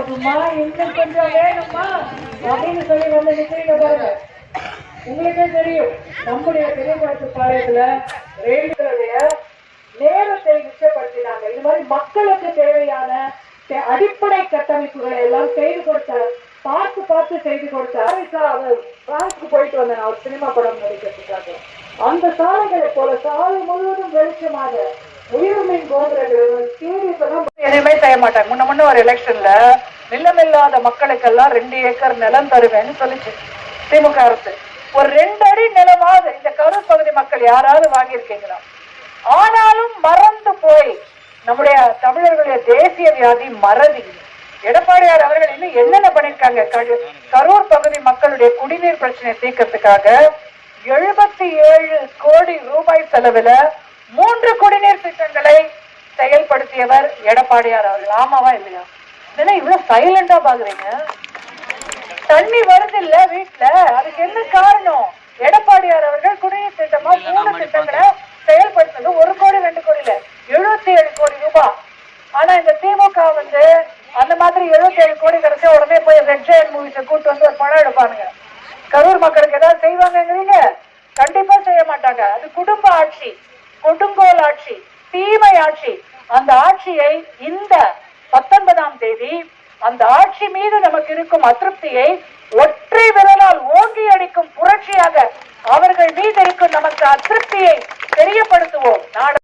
போதுமா? இன்னும் கொஞ்சம் வேணுமா? அப்படின்னு சொல்லி வந்து நிக்கிறீங்க பாருங்க. உங்களுக்கே தெரியும். நம்முடைய திரைப்படத்து பாளையத்துல ரயில்களுடைய நேரத்தை மிச்சப்படுத்தினாங்க. இது மாதிரி மக்களுக்கு தேவையான தே- அடிப்படை கட்டமைப்புகளை எல்லாம் செய்து கொடுத்த பார்த்து பார்த்து செய்து கொடுத்த ஹாரிஸா அவர் பிரான்ஸ்க்கு போயிட்டு வந்தேன். அவர் சினிமா படம் நடிக்கிறதுக்காக. அந்த சாலைகளை போல சாலை முழுவதும் வெளிச்சமாக உயிர்மின் கோபுரங்கள் சீரியஸ் எதுவுமே செய்ய மாட்டாங்க. முன்ன முன்ன ஒரு எலெக்ஷன்ல நிலமில்லாத மக்களுக்கெல்லாம் ரெண்டு ஏக்கர் நிலம் தருவேன்னு சொல்லிச்சு. திமுக அரசு. ஒரு ரெண்டு அடி நிலமாவது இந்த கரூர் பகுதி மக்கள் யாராவது வாங்கியிருக்கீங்களா? ஆனாலும் மறந்து போய் நம்முடைய தமிழர்களுடைய தேசிய வியாதி மறதி. எடப்பாடியார் அவர்கள் இன்னும் என்னென்ன பண்ணிருக்காங்க கரூர் பகுதி மக்களுடைய குடிநீர் பிரச்சனையை தீர்க்கறதுக்காக எழுபத்தி ஏழு கோடி ரூபாய் செலவுல மூன்று குடிநீர் திட்டங்களை செயல்படுத்தியவர் எடப்பாடியார் அவர்கள். ஆமாவா இல்லையா? இதெல்லாம் இவ்வளவு சைலண்டா பாக்குறீங்க தண்ணி வருது இல்ல வீட்டுல அதுக்கு என்ன காரணம்? எடப்பாடியார் அவர்கள் குடிநீர் திட்டமா மூணு திட்டங்களை செயல்படுத்துறது ஒரு கோடி ரெண்டு கோடி இல்ல எழுபத்தி ஏழு கோடி ரூபாய் ஆனா இந்த திமுக வந்து அந்த மாதிரி எழுபத்தி ஏழு கோடி கிடைச்சா உடனே போய் ரெட் ஜெயன் மூவிஸை கூட்டு வந்து ஒரு படம் எடுப்பானுங்க. கரூர் மக்களுக்கு ஏதாவது செய்வாங்கங்கிறீங்க? கண்டிப்பா செய்ய மாட்டாங்க. அது குடும்ப ஆட்சி கொடுங்கோல் ஆட்சி தீமை ஆட்சி. அந்த ஆட்சியை இந்த பத்தொன்பதாம் தேதி அந்த ஆட்சி மீது நமக்கு இருக்கும் அதிருப்தியை ஒற்றை விரலால் ஓங்கி அடிக்கும் புரட்சியாக அவர்கள் மீது இருக்கும் நமக்கு அதிருப்தியை தெரியப்படுத்துவோம். நாடு